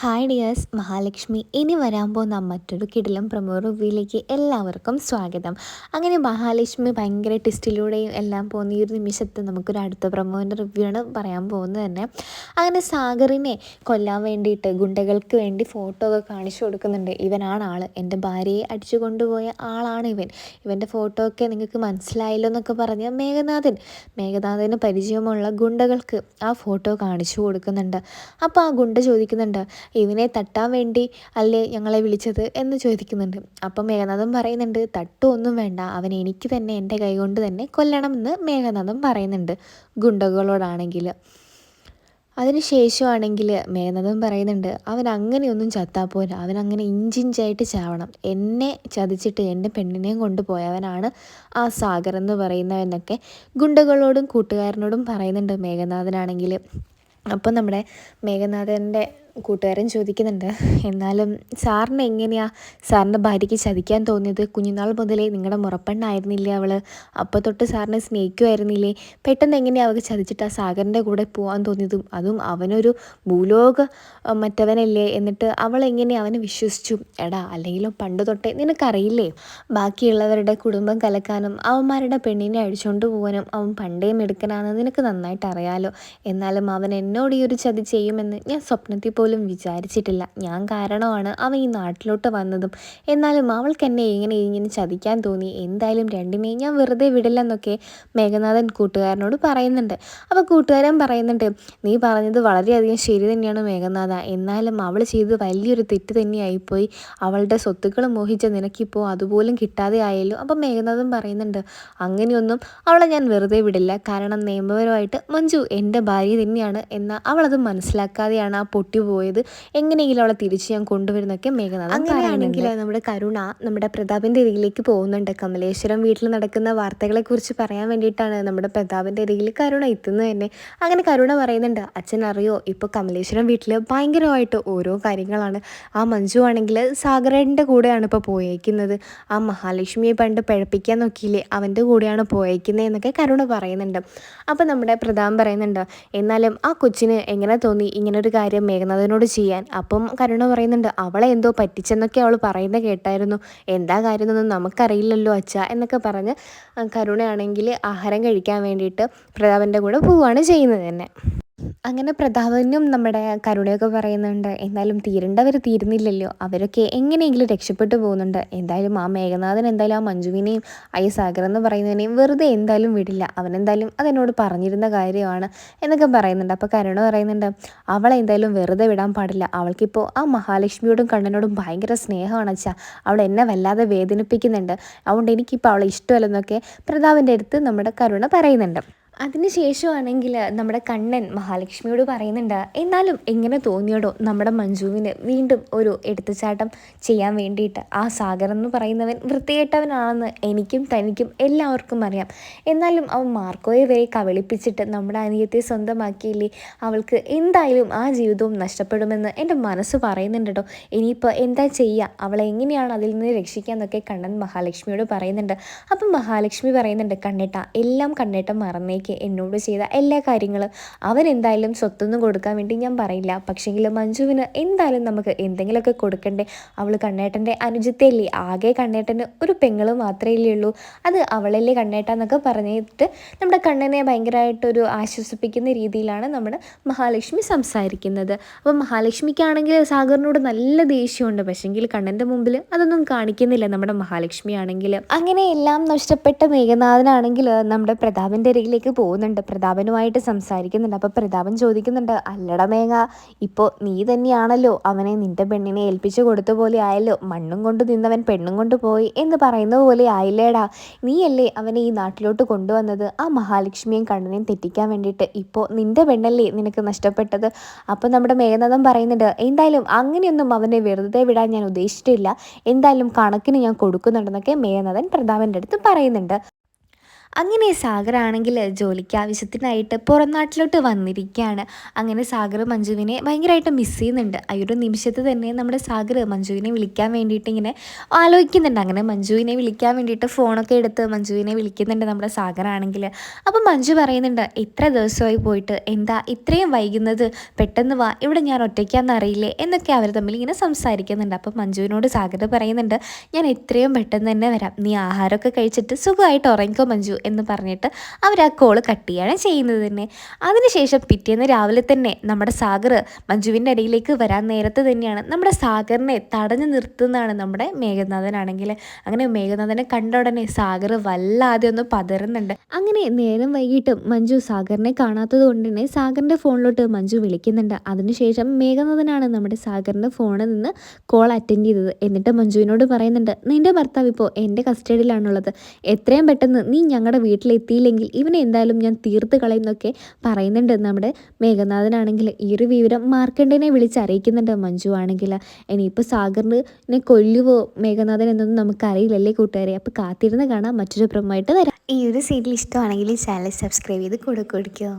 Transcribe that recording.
Hi dears Mahalakshmi ഇനി വരാൻ പോകുന്ന മറ്റൊരു കിടിലം പ്രമോ റിവ്യൂയിലേക്ക് എല്ലാവർക്കും സ്വാഗതം. അങ്ങനെ മഹാലക്ഷ്മി ഭയങ്കര ടെസ്റ്റിലൂടെയും എല്ലാം പോകുന്ന ഈ ഒരു നിമിഷത്ത് നമുക്കൊരു അടുത്ത പ്രമോവിന്റെ റിവ്യൂ ആണ് പറയാൻ പോകുന്നത് തന്നെ. അങ്ങനെ സാഗറിനെ കൊല്ലാൻ വേണ്ടിയിട്ട് ഗുണ്ടകൾക്ക് വേണ്ടി ഫോട്ടോ ഒക്കെ കാണിച്ചു കൊടുക്കുന്നുണ്ട്. ഇവനാണ് ആൾ എന്റെ ഭാര്യയെ അടിച്ചു കൊണ്ടുപോയ ആളാണ് ഇവൻ. ഇവന്റെ ഫോട്ടോ ഒക്കെ നിങ്ങൾക്ക് മനസ്സിലായല്ലോ എന്നൊക്കെ പറഞ്ഞ് മേഘനാഥൻ. മേഘനാഥന് പരിചയമുള്ള ഗുണ്ടകൾക്ക് ആ ഫോട്ടോ കാണിച്ചു കൊടുക്കുന്നുണ്ട്. അപ്പോൾ ആ ഗുണ്ട ചോദിക്കുന്നുണ്ട് ഇവനെ തട്ടാൻ വേണ്ടി അല്ലേ ഞങ്ങളെ വിളിച്ചത് എന്ന് ചോദിക്കുന്നുണ്ട്. അപ്പം മേഘനാഥൻ പറയുന്നുണ്ട് തട്ടുമൊന്നും വേണ്ട. അവൻ എനിക്ക് തന്നെ എന്റെ കൈ കൊണ്ട് തന്നെ കൊല്ലണമെന്ന് മേഘനാഥൻ പറയുന്നുണ്ട് ഗുണ്ടകളോടാണെങ്കിൽ. അതിന് ശേഷമാണെങ്കിൽ മേഘനാഥൻ പറയുന്നുണ്ട് അവൻ അങ്ങനെയൊന്നും ചത്താൽ പോരാ. അവൻ അങ്ങനെ ഇഞ്ചിഞ്ചായിട്ട് ചാവണം. എന്നെ ചതിച്ചിട്ട് എന്റെ പെണ്ണിനെയും കൊണ്ടുപോയവനാണ് ആ സാഗർ എന്ന് പറയുന്നവനൊക്കെ ഗുണ്ടകളോടും കൂട്ടുകാരനോടും പറയുന്നുണ്ട് മേഘനാഥനാണെങ്കിൽ. അപ്പം നമ്മുടെ മേഘനാഥന്റെ കൂട്ടുകാരൻ ചോദിക്കുന്നുണ്ട് എന്നാലും സാറിന് എങ്ങനെയാണ് സാറിന്റെ ഭാര്യയ്ക്ക് ചതിക്കാൻ തോന്നിയത്? കുഞ്ഞുനാൾ മുതലേ നിങ്ങളുടെ മുറപ്പെണ്ണായിരുന്നില്ലേ അവൾ അപ്പോൾ തൊട്ട് സാറിനെ സ്നേഹിക്കുമായിരുന്നില്ലേ പെട്ടെന്ന് എങ്ങനെയാണ് അവൾക്ക് ചതിച്ചിട്ട് ആ സാഗറിന്റെ കൂടെ പോകാൻ തോന്നിയതും? അതും അവനൊരു ഭൂലോക മറ്റവനല്ലേ? എന്നിട്ട് അവൾ എങ്ങനെ അവനെ വിശ്വസിച്ചു? എടാ അല്ലെങ്കിലും പണ്ട് തൊട്ടേ നിനക്കറിയില്ലേ? ബാക്കിയുള്ളവരുടെ കുടുംബം കലക്കാനും അവന്മാരുടെ പെണ്ണിനെ അഴിച്ചുകൊണ്ട് പോകാനും അവൻ പണ്ടേ മെടുക്കനാണെന്ന് നിനക്ക് നന്നായിട്ട് അറിയാലോ എന്നാലും അവൻ എന്നോട് ഈ ഒരു ചതി ചെയ്യുമെന്ന് ഞാൻ സ്വപ്നത്തിൽ പോലും വിചാരിച്ചിട്ടില്ല. ഞാൻ കാരണമാണ് അവൻ ഈ നാട്ടിലോട്ട് വന്നതും. എന്നാലും അവൾക്ക് എന്നെ എങ്ങനെ ഇങ്ങനെ ചതിക്കാൻ തോന്നി. എന്തായാലും രണ്ടിനെയും ഞാൻ വെറുതെ വിടില്ലെന്നൊക്കെ മേഘനാഥൻ കൂട്ടുകാരനോട് പറയുന്നുണ്ട്. അപ്പോൾ കൂട്ടുകാരൻ പറയുന്നുണ്ട് നീ പറഞ്ഞത് വളരെയധികം ശരി തന്നെയാണ് മേഘനാഥ. എന്നാലും അവൾ ചെയ്തത് വലിയൊരു തെറ്റ് തന്നെയായിപ്പോയി. അവളുടെ സ്വത്തുക്കൾ മോഹിച്ച നിനക്കിപ്പോൾ അതുപോലും കിട്ടാതെ ആയല്ലോ. അപ്പം മേഘനാഥൻ പറയുന്നുണ്ട് അങ്ങനെയൊന്നും അവളെ ഞാൻ വെറുതെ വിടില്ല. കാരണം നിയമപരമായിട്ട് മഞ്ജു എന്റെ ഭാര്യ തന്നെയാണ്. എന്നാൽ അവളത് മനസ്സിലാക്കാതെയാണ് ആ പൊട്ടി പോയത്. എങ്ങനെയെങ്കിലും അവളെ തിരിച്ച് ഞാൻ കൊണ്ടുവരുന്നൊക്കെ മേഘനാഥ് അങ്ങനെയാണെങ്കിൽ നമ്മുടെ കരുണ നമ്മുടെ പ്രതാപിന്റെ അരികിലേക്ക് പോകുന്നുണ്ട്. കമലേശ്വരം വീട്ടിൽ നടക്കുന്ന വാർത്തകളെ കുറിച്ച് പറയാൻ വേണ്ടിയിട്ടാണ് നമ്മുടെ പ്രതാപിന്റെ അരികിൽ കരുണ എത്തുന്നത് തന്നെ. അങ്ങനെ കരുണ പറയുന്നുണ്ട് അച്ഛൻ അറിയോ ഇപ്പോൾ കമലേശ്വരം വീട്ടിൽ ഭയങ്കരമായിട്ട് ഓരോ കാര്യങ്ങളാണ്. ആ മഞ്ജു ആണെങ്കിൽ സാഗരന്റെ കൂടെയാണ് ഇപ്പോൾ പോയേക്കുന്നത്. ആ മഹാലക്ഷ്മിയെ പണ്ട് പഴപ്പിക്കാൻ നോക്കിയില്ലേ അവന്റെ കൂടെയാണ് പോയേക്കുന്നത് എന്നൊക്കെ കരുണ പറയുന്നുണ്ട്. അപ്പോൾ നമ്മുടെ പ്രതാപം പറയുന്നുണ്ട് എന്നാലും ആ കൊച്ചിന് എങ്ങനെ തോന്നി? ഇങ്ങനൊരു കാര്യം മേഘനാഥനോട് ചെയ്യാൻ. അപ്പം കരുണ പറയുന്നുണ്ട് അവളെ എന്തോ പറ്റിച്ചെന്നൊക്കെ അവൾ പറയുന്നത് കേട്ടായിരുന്നു. എന്താ കാര്യമെന്നൊന്നും നമുക്കറിയില്ലല്ലോ അച്ഛ എന്നൊക്കെ പറഞ്ഞ് കരുണയാണെങ്കിൽ ആഹാരം കഴിക്കാൻ വേണ്ടിയിട്ട് പ്രതാപന്റെ കൂടെ പോവുകയാണ് ചെയ്യുന്നത് തന്നെ. അങ്ങനെ പ്രതാപനും നമ്മുടെ കരുണയൊക്കെ പറയുന്നുണ്ട് എന്നാലും തീരേണ്ടവർ തീരുന്നില്ലല്ലോ. അവരൊക്കെ എങ്ങനെയെങ്കിലും രക്ഷപ്പെട്ടു പോകുന്നുണ്ട്. എന്തായാലും ആ മേഘനാഥൻ എന്തായാലും ആ മഞ്ജുവിനെയും ഐ സാഗർ എന്ന് പറയുന്നതിനെയും വെറുതെ എന്തായാലും വിടില്ല. അവനെന്തായാലും അതെന്നോട് പറഞ്ഞിരുന്ന കാര്യമാണ് എന്നൊക്കെ പറയുന്നുണ്ട്. അപ്പോൾ കരുണ പറയുന്നുണ്ട് അവളെ എന്തായാലും വെറുതെ വിടാൻ പാടില്ല. അവൾക്കിപ്പോൾ ആ മഹാലക്ഷ്മിയോടും കണ്ണനോടും ഭയങ്കര സ്നേഹമാണ് അച്ഛാ. അവൾ എന്നെ വല്ലാതെ വേദനിപ്പിക്കുന്നുണ്ട്. അതുകൊണ്ട് എനിക്കിപ്പോൾ അവളെ ഇഷ്ടമല്ലെന്നൊക്കെ പ്രതാപിന്റെ അടുത്ത് നമ്മുടെ കരുണ പറയുന്നുണ്ട്. അതിനുശേഷമാണെങ്കിൽ നമ്മുടെ കണ്ണൻ മഹാലക്ഷ്മിയോട് പറയുന്നുണ്ട് എന്നാലും എങ്ങനെ തോന്നിയടോ നമ്മുടെ മഞ്ജുവിന് വീണ്ടും ഒരു എടുത്തുചാട്ടം ചെയ്യാൻ വേണ്ടിയിട്ട്. ആ സാഗർ എന്ന് പറയുന്നവൻ വൃത്തികെട്ടവനാണെന്ന് എനിക്കും തനിക്കും എല്ലാവർക്കും അറിയാം. എന്നാലും അവൻ മാർക്കോയെ വരെ കവളിപ്പിച്ചിട്ട് നമ്മുടെ അനിയത്തെ സ്വന്തമാക്കിയില്ലേ? അവൾക്ക് എന്തായാലും ആ ജീവിതവും നഷ്ടപ്പെടുമെന്ന് എന്റെ മനസ്സ് പറയുന്നുണ്ട് ഇനിയിപ്പോൾ എന്താ ചെയ്യുക അവളെ എങ്ങനെയാണ് അതിൽ നിന്ന് രക്ഷിക്കാന്നൊക്കെ കണ്ണൻ മഹാലക്ഷ്മിയോട് പറയുന്നുണ്ട്. അപ്പം മഹാലക്ഷ്മി പറയുന്നുണ്ട് കണ്ണേട്ട എല്ലാം കണ്ണേട്ട മറന്നേക്ക്. എനിക്ക് എന്നോട് ചെയ്ത എല്ലാ കാര്യങ്ങളും അവൻ എന്തായാലും സ്വത്തൊന്നും കൊടുക്കാൻ വേണ്ടി ഞാൻ പറയില്ല. പക്ഷേങ്കിൽ മഞ്ജുവിന് എന്തായാലും നമുക്ക് എന്തെങ്കിലുമൊക്കെ കൊടുക്കണ്ടേ? അവൾ കണ്ണേട്ടന്റെ അനുജത്തെയല്ലേ? ആകെ കണ്ണേട്ടന് ഒരു പെങ്ങൾ മാത്രമേ ഉള്ളൂ. അത് അവളല്ലേ കണ്ണേട്ട എന്നൊക്കെ പറഞ്ഞിട്ട് നമ്മുടെ കണ്ണനെ ഭയങ്കരമായിട്ടൊരു ആശ്വസിപ്പിക്കുന്ന രീതിയിലാണ് നമ്മുടെ മഹാലക്ഷ്മി സംസാരിക്കുന്നത്. അപ്പം മഹാലക്ഷ്മിക്കാണെങ്കിൽ സാഗറിനോട് നല്ല ദേഷ്യമുണ്ട്. പക്ഷേങ്കിൽ കണ്ണന്റെ മുമ്പിൽ അതൊന്നും കാണിക്കുന്നില്ല നമ്മുടെ മഹാലക്ഷ്മി ആണെങ്കിൽ അങ്ങനെ എല്ലാം നഷ്ടപ്പെട്ട മേഘനാഥനാണെങ്കിൽ നമ്മുടെ പ്രതാപന്റെ അരികിലേക്ക് പോകുന്നുണ്ട്. പ്രതാപനുമായിട്ട് സംസാരിക്കുന്നുണ്ട്. അപ്പോൾ പ്രതാപൻ ചോദിക്കുന്നുണ്ട് അല്ലട മേഘ ഇപ്പോൾ നീ തന്നെയാണല്ലോ അവനെ നിന്റെ പെണ്ണിനെ ഏൽപ്പിച്ചു കൊടുത്ത പോലെ ആയല്ലോ. മണ്ണും കൊണ്ട് നിന്നവൻ പെണ്ണും കൊണ്ട് പോയി എന്ന് പറയുന്ന പോലെ ആയില്ലേടാ. നീയല്ലേ അവനെ ഈ നാട്ടിലോട്ട് കൊണ്ടുവന്നത്? ആ മഹാലക്ഷ്മിയും കണ്ണനെയും തെറ്റിക്കാൻ വേണ്ടിയിട്ട്. ഇപ്പോൾ നിന്റെ പെണ്ണല്ലേ നിനക്ക് നഷ്ടപ്പെട്ടത്? അപ്പോൾ നമ്മുടെ മേഘനാഥൻ പറയുന്നുണ്ട് എന്തായാലും അങ്ങനെയൊന്നും അവനെ വെറുതെ വിടാൻ ഞാൻ ഉദ്ദേശിച്ചിട്ടില്ല. എന്തായാലും കണക്കിന് ഞാൻ കൊടുക്കുന്നുണ്ടെന്നൊക്കെ മേഘനാഥൻ പ്രതാപന്റെ അടുത്ത് പറയുന്നുണ്ട്. അങ്ങനെ സാഗറാണെങ്കിൽ ജോലിക്ക് ആവശ്യത്തിനായിട്ട് പുറം നാട്ടിലോട്ട് വന്നിരിക്കുകയാണ്. അങ്ങനെ സാഗർ മഞ്ജുവിനെ ഭയങ്കരമായിട്ട് മിസ് ചെയ്യുന്നുണ്ട്. ആ ഒരു നിമിഷത്ത് തന്നെ നമ്മുടെ സാഗർ മഞ്ജുവിനെ വിളിക്കാൻ വേണ്ടിയിട്ട് ഇങ്ങനെ ആലോചിക്കുന്നുണ്ട്. അങ്ങനെ മഞ്ജുവിനെ വിളിക്കാൻ വേണ്ടിയിട്ട് ഫോണൊക്കെ എടുത്ത് മഞ്ജുവിനെ വിളിക്കുന്നുണ്ട് നമ്മുടെ സാഗറാണെങ്കിൽ അപ്പം മഞ്ജു പറയുന്നുണ്ട് ഇത്ര ദിവസമായി പോയിട്ട് എന്താ ഇത്രയും വൈകുന്നത്? പെട്ടെന്ന് വാ ഇവിടെ ഞാൻ ഒറ്റയ്ക്കാന്ന് അറിയില്ലേ? എന്നൊക്കെ അവർ തമ്മിൽ ഇങ്ങനെ സംസാരിക്കുന്നുണ്ട്. അപ്പം മഞ്ജുവിനോട് സാഗർ പറയുന്നുണ്ട് ഞാൻ എത്രയും പെട്ടെന്ന് തന്നെ വരാം. നീ ആഹാരമൊക്കെ കഴിച്ചിട്ട് സുഖമായിട്ട് ഉറങ്ങിക്കോ മഞ്ജു. എന്ന് പറഞ്ഞിട്ട് അവർ ആ കോൾ കട്ട് ചെയ്യുന്നത് തന്നെ. അതിനുശേഷം പിറ്റേന്ന് രാവിലെ തന്നെ നമ്മുടെ സാഗർ മഞ്ജുവിന്റെ ഇടയിലേക്ക് വരാൻ നേരത്തെ തന്നെയാണ് നമ്മുടെ സാഗറിനെ തടഞ്ഞു നിർത്തുന്നതാണ് നമ്മുടെ മേഘനാഥനാണെങ്കിൽ അങ്ങനെ മേഘനാഥനെ കണ്ട ഉടനെ സാഗർ വല്ലാതെ ഒന്ന് പതറുന്നുണ്ട്. അങ്ങനെ നേരം വൈകിട്ടും മഞ്ജു സാഗറിനെ കാണാത്തത് കൊണ്ട് തന്നെ സാഗറിന്റെ ഫോണിലോട്ട് മഞ്ജു വിളിക്കുന്നുണ്ട്. അതിനുശേഷം മേഘനാഥനാണ് നമ്മുടെ സാഗറിന്റെ ഫോണിൽ നിന്ന് കോൾ അറ്റൻഡ് ചെയ്തത്. എന്നിട്ട് മഞ്ജുവിനോട് പറയുന്നുണ്ട് നിന്റെ ഭർത്താവ് ഇപ്പോൾ എന്റെ കസ്റ്റഡിയിലാണുള്ളത് എത്രയും പെട്ടെന്ന് നീ ഞങ്ങളുടെ വീട്ടിലെത്തിയില്ലെങ്കിൽ ഇവനെ എന്തായാലും ഞാൻ തീർത്ത് കളയുന്നൊക്കെ പറയുന്നുണ്ട് നമ്മുടെ മേഘനാഥനാണെങ്കിൽ ഈ ഒരു വിവരം മാർക്കണ്ഡനെ വിളിച്ച് അറിയിക്കുന്നുണ്ട് മഞ്ജു ആണെങ്കിൽ. ഇനിയിപ്പോൾ സാഗറിനെ കൊല്ലുവോ മേഘനാഥൻ എന്നൊന്നും നമുക്കറിയില്ലല്ലേ കൂട്ടുകാരെ? അപ്പോൾ കാത്തിരുന്ന് കാണാം. മറ്റൊരു പ്രമമായിട്ട് വരാം. ഈ ഒരു സീരിയൽ ഇഷ്ടമാണെങ്കിൽ ചാനൽ സബ്സ്ക്രൈബ് ചെയ്ത് കൂടെ കൊടുക്കുക.